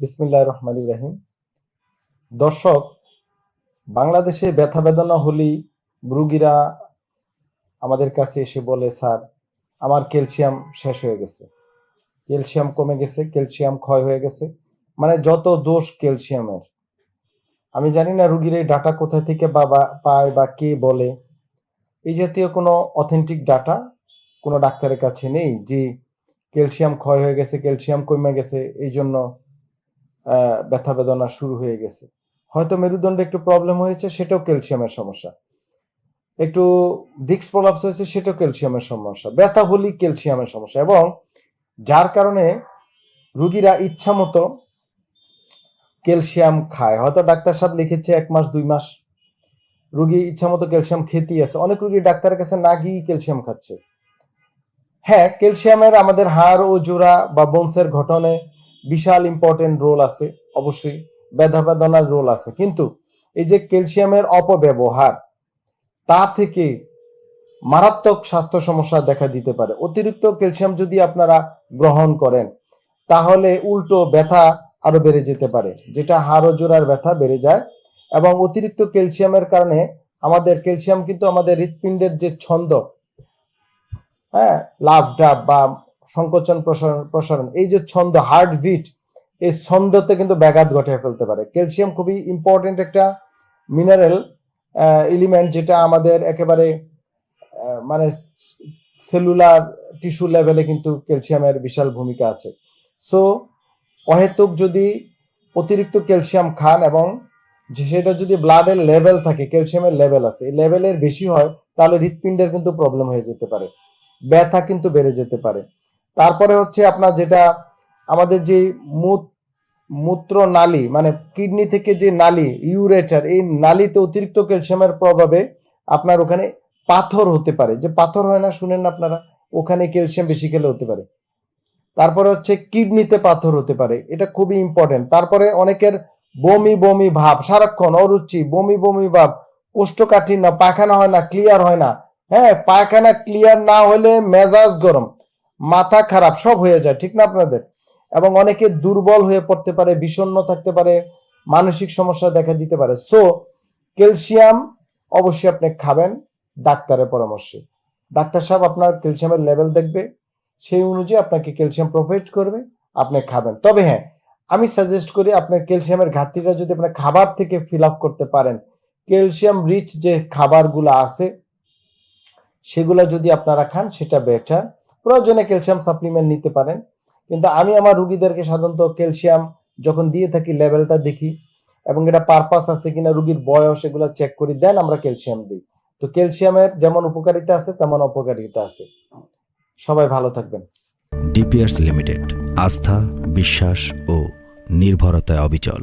বিসমিল্লাহ রহমান ইব্রাহিম দর্শক, বাংলাদেশে ব্যথা বেদনা হলেই রুগীরা আমাদের কাছে এসে বলে, স্যার, আমার ক্যালসিয়াম শেষ হয়ে গেছে। ক্যালসিয়াম কমে গেছে, ক্যালসিয়াম ক্ষয় হয়ে গেছে। মানে যত দোষ ক্যালসিয়ামের। আমি জানি না রুগীর এই ডাটা কোথা থেকে বা পায় বা কে বলে। এই জাতীয় কোনো অথেন্টিক ডাটা কোনো ডাক্তারের কাছে নেই যে ক্যালসিয়াম ক্ষয় হয়ে গেছে, ক্যালসিয়াম কমে গেছে। এই জন্য ব্যথা বেদনা শুরু হয়ে গেছে। হয়তো মেরুদণ্ডে একটু প্রবলেম হয়েছে, সেটাও ক্যালসিয়ামের সমস্যা। একটু ডিক্স প্রলাপস হয়েছে, সেটাও ক্যালসিয়ামের সমস্যা। ব্যথা হলেই ক্যালসিয়ামের সমস্যা। এবং যার কারণে রুগীরা ইচ্ছা মতো ক্যালসিয়াম খায়। হয়তো ডাক্তার সাহেব লিখেছে এক মাস, দুই মাস। রুগী ইচ্ছা মতো ক্যালসিয়াম খেতেই আছে। অনেক রুগী ডাক্তারের কাছে না গিয়ে ক্যালসিয়াম খাচ্ছে। হ্যাঁ ক্যালসিয়ামের আমাদের হাড় ও জোড়া বা বংশের গঠনে বিশাল ইম্পর্টেন্ট রোল আছে, অবশ্যই ব্যথা বেদনার রোল আছে। কিন্তু এই যে ক্যালসিয়ামের অপব্যবহার, তা থেকে মারাত্মক স্বাস্থ্য সমস্যা দেখা দিতে পারে। অতিরিক্ত ক্যালসিয়াম যদি আপনারা গ্রহণ করেন, তাহলে উল্টো ব্যথা আরও বেড়ে যেতে পারে, যেটা হাড় জোড়ার ব্যথা বেড়ে যায় এবং অতিরিক্ত ক্যালসিয়ামের কারণে আমাদের ক্যালসিয়াম কিন্তু আমাদের হৃৎপিণ্ডের যে ছন্দ হ্যাঁ লাভ ডাব বা সংকোচন প্রসারণ প্রসারণ, এই যে ছন্দ হার্ট বিট এই ছন্দতে কিন্তু ব্যাঘাত ঘটিয়ে ফেলতে পারে। ক্যালসিয়াম খুবই ইম্পর্টেন্ট একটা মিনারেল এলিমেন্ট যেটা আমাদের একেবারে মানে সেলুলার টিস্যু লেভেলে কিন্তু ক্যালসিয়ামের বিশাল ভূমিকা আছে। সো অহেতুক যদি অতিরিক্ত ক্যালসিয়াম খান এবং সেটা যদি ব্লাডের লেভেল থাকে, ক্যালসিয়ামের লেভেল আছে, এই লেভেলের বেশি হয়, তাহলে হৃৎপিণ্ডের কিন্তু প্রবলেম হয়ে যেতে পারে। ব্যথা কিন্তু বেড়ে যেতে পারে। তারপরে হচ্ছে আপনার যেটা আমাদের যে মূত- মূত্র নালী মানে কিডনি থেকে যে নালী ইউরেটার এই নালীতে অতিরিক্ত ক্যালসিয়ামের প্রভাবে আপনার ওখানে পাথর হতে পারে। যে পাথর হয় না, শুনেন আপনারা, ওখানে ক্যালসিয়াম বেশি খেলে হতে পারে। তারপরে হচ্ছে কিডনিতে পাথর হতে পারে, এটা খুবই ইম্পর্টেন্ট তারপরে অনেকের বমি বমি ভাব, সারাক্ষণ অরুচি, বমি বমি ভাব, কোষ্ঠকাঠিন্য, পায়খানা হয় না ক্লিয়ার হয় না। হ্যাঁ পায়খানা ক্লিয়ার না হলে মেজাজ গরম। মাথা খারাপ, সব হয়ে যায়, ঠিক না আপনাদের? এবং অনেকে দুর্বল হয়ে পড়তে পারে, বিষণ্ণ থাকতে পারে, মানসিক সমস্যা দেখা দিতে পারে। সো ক্যালসিয়াম অবশ্যই আপনি খাবেন ডাক্তারের পরামর্শে। ডাক্তার সাহেব আপনার ক্যালসিয়ামের লেভেল দেখবে, সেই অনুযায়ী আপনাকে ক্যালসিয়াম প্রোভাইড করবে, আপনি খাবেন। তবে হ্যাঁ আমি সাজেস্ট করি আপনার ক্যালসিয়ামের ঘাটতিটা যদি আপনার খাবার থেকে ফিল আপ করতে পারেন ক্যালসিয়াম রিচ যে খাবারগুলো আছে, সেগুলো যদি আপনারা খান, সেটা বেটার প্রয়োজনে ক্যালসিয়াম সাপ্লিমেন্ট নিতে পারেন। কিন্তু আমি আমার রুগীদেরকে সাধারণত ক্যালসিয়াম যখন দিয়ে থাকি লেভেলটা দেখি এবং এটা পারপাস আছে কিনা, রুগীর বয়স এগুলো চেক করি দেন আমরা ক্যালসিয়াম দিই। তো ক্যালসিয়ামের যেমন উপকারিতা আছে, তেমন অপকারিতা আছে। সবাই ভালো থাকবেন। ডিপিয়ার্স লিমিটেড আস্থা, বিশ্বাস ও নির্ভরতায় অবিচল।